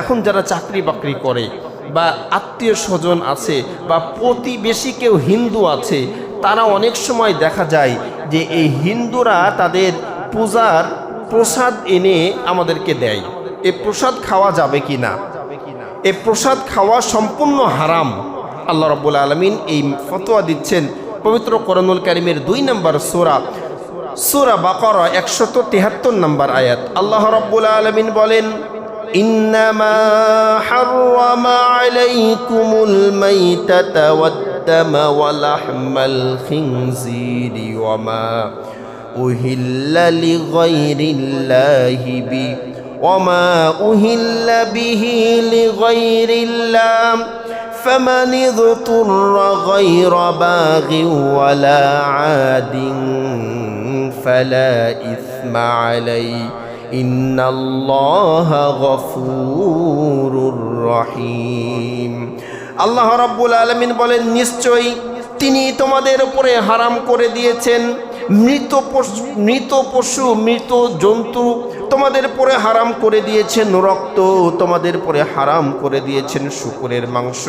এখন যারা চাকরি বাকরি করে বা আত্মীয় স্বজন আছে বা প্রতিবেশী কেউ হিন্দু আছে, তারা অনেক সময় দেখা যায় যে এই হিন্দুরা তাদের পূজার প্রসাদ এনে আমাদেরকে দেয়। এ প্রসাদ খাওয়া যাবে কি না? এ প্রসাদ খাওয়া সম্পূর্ণ হারাম। আল্লাহ রব্বুল আলমিন এই ফতোয়া দিচ্ছেন পবিত্র করনুল কারিমের দুই নম্বর সোরা। সুরা বাকর একশত তেহাত্তর নম্বর আয়াত। আল্লাহ রব্বুল আলমিন বলেন إنما حرم عليكم الميتة والدم ولحم الخنزير وما أهل لغير الله به وما أهل به لغير الله فمن اضطر غير باغ ولا عاد فلا إثم عليه রহিম। আল্লাহ রাব্বুল আলমিন বলেন নিশ্চয়ই তিনি তোমাদের উপরে হারাম করে দিয়েছেন। মৃত মৃত পশু, মৃত জন্তু তোমাদের পরে হারাম করে দিয়েছেন রক্ত, তোমাদের পরে হারাম করে দিয়েছেন শুকুরের মাংস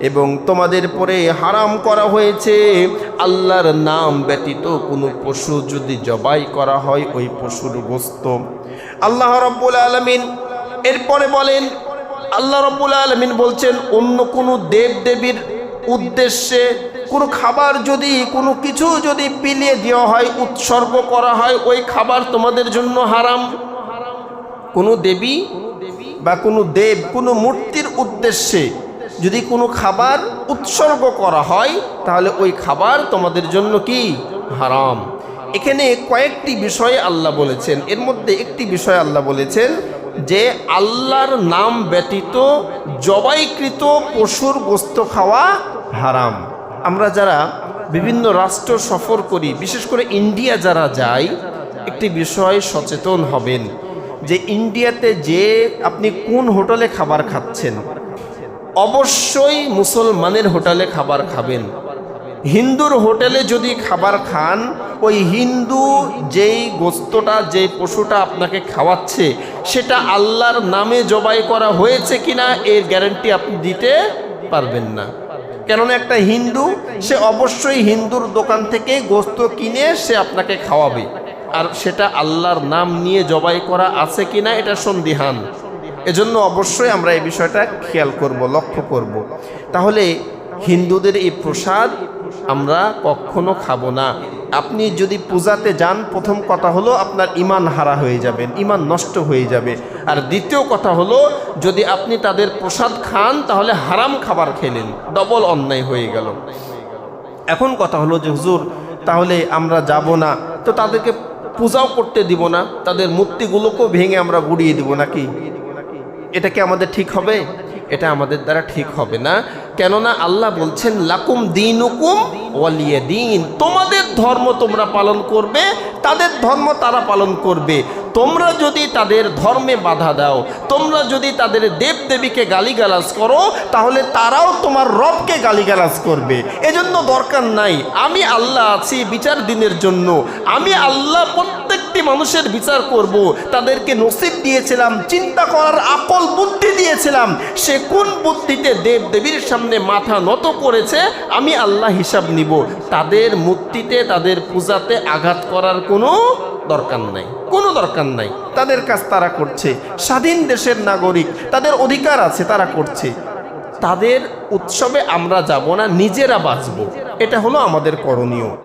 এবং তোমাদের পরে হারাম করা হয়েছে। আল্লাহর নাম ব্যতীত কোনো পশু যদি জবাই করা হয় ওই পশুর গোস্ত। আল্লাহ রব্বুল আলমিন এরপরে বলেন, আল্লাহ রব্বুল আলমিন বলছেন, অন্য কোনো দেব দেবীর উদ্দেশ্যে কোনো খাবার যদি, কোনো কিছু যদি বিলিয়ে দেওয়া হয়, উৎসর্গ করা হয়, ওই খাবার তোমাদের জন্য হারাম। কোনো দেবী বা কোনো দেব, কোনো মূর্তির উদ্দেশ্যে যদি কোনো খাবার উৎসর্গ করা হয়, তাহলে ওই খাবার তোমাদের জন্য কি? হারাম। এখানে কয়েকটি বিষয়ে আল্লাহ বলেছেন। এর মধ্যে একটি বিষয় আল্লাহ বলেছেন যে আল্লাহর নাম ব্যতীত জবাইকৃত পশুর গোস্ত খাওয়া হারাম। আমরা যারা বিভিন্ন রাষ্ট্র সফর করি, বিশেষ করে ইন্ডিয়া যারা যায়, একটি বিষয় সচেতন হবেন যে ইন্ডিয়াতে যে আপনি কোন হোটেলে খাবার খাচ্ছেন, অবশ্যই মুসলমানের হোটেলে খাবার খাবেন। হিন্দুর হোটেলে যদি খাবার খান, ওই হিন্দু যেই গোস্তটা যে পশুটা আপনাকে খাওয়াচ্ছে সেটা আল্লাহর নামে জবাই করা হয়েছে কিনা এর গ্যারান্টি আপনি দিতে পারবেন না। কেননা একটা হিন্দু, সে অবশ্যই হিন্দুর দোকান থেকে গোস্ত কিনে সে আপনাকে খাওয়াবে। আর সেটা আল্লাহর নাম নিয়ে জবাই করা আছে কিনা এটা সন্দিহান। এজন্য অবশ্যই আমরা এই বিষয়টা খেয়াল করব, লক্ষ্য করব। তাহলে হিন্দুদের এই প্রসাদ আমরা কখনো খাব না। আপনি যদি পূজাতে যান, প্রথম কথা হলো আপনার ইমান হারা হয়ে যাবেন ইমান নষ্ট হয়ে যাবে। আর দ্বিতীয় কথা হলো, যদি আপনি তাদের প্রসাদ খান, তাহলে হারাম খাবার খেলেন ডবল অন্যায় হয়ে গেল। এখন কথা হলো যে, হুজুর, তাহলে আমরা যাব না, তো তাদেরকে পূজাও করতে দিব না, তাদের মূর্তিগুলোকেও ভেঙে আমরা গুড়িয়ে দিব নাকি? এটা কি আমাদের ঠিক হবে? এটা আমাদের দ্বারা ঠিক হবে না। কেননা আল্লাহ বলছেন, লাকুম দিন হুকুম ওয়ালিয়ে দিন তোমাদের ধর্ম তোমরা পালন করবে, তাদের ধর্ম তারা পালন করবে। তোমরা যদি তাদের ধর্মে বাধা দাও, তোমরা যদি তাদের দেবদেবীকে গালিগালাজ করো, তাহলে তারাও তোমার রবকে গালিগালাজ করবে। এজন্য দরকার নাই, আমি আল্লাহ আছি বিচার দিনের জন্য। আমি আল্লাহ প্রত্যেকটি মানুষের বিচার করব। তাদেরকে নসিব দিয়েছিলাম, চিন্তা করার আকল বুদ্ধি দিয়েছিলাম। সে কোন বুদ্ধিতে দেব দেবীর সামনে মাথা নত করেছে, আমি আল্লাহ হিসাব নিব। তাদের মূর্তিতে, তাদের পূজাতে আঘাত করার কোনো দরকার নাই, কোনো দরকার নাই। তাদের কাজ তারা করছে, স্বাধীন দেশের নাগরিক, তাদের অধিকার আছে, তারা করছে। তাদের উৎসবে আমরা যাব না, নিজেরা বাঁচব। এটা হলো আমাদের করণীয়।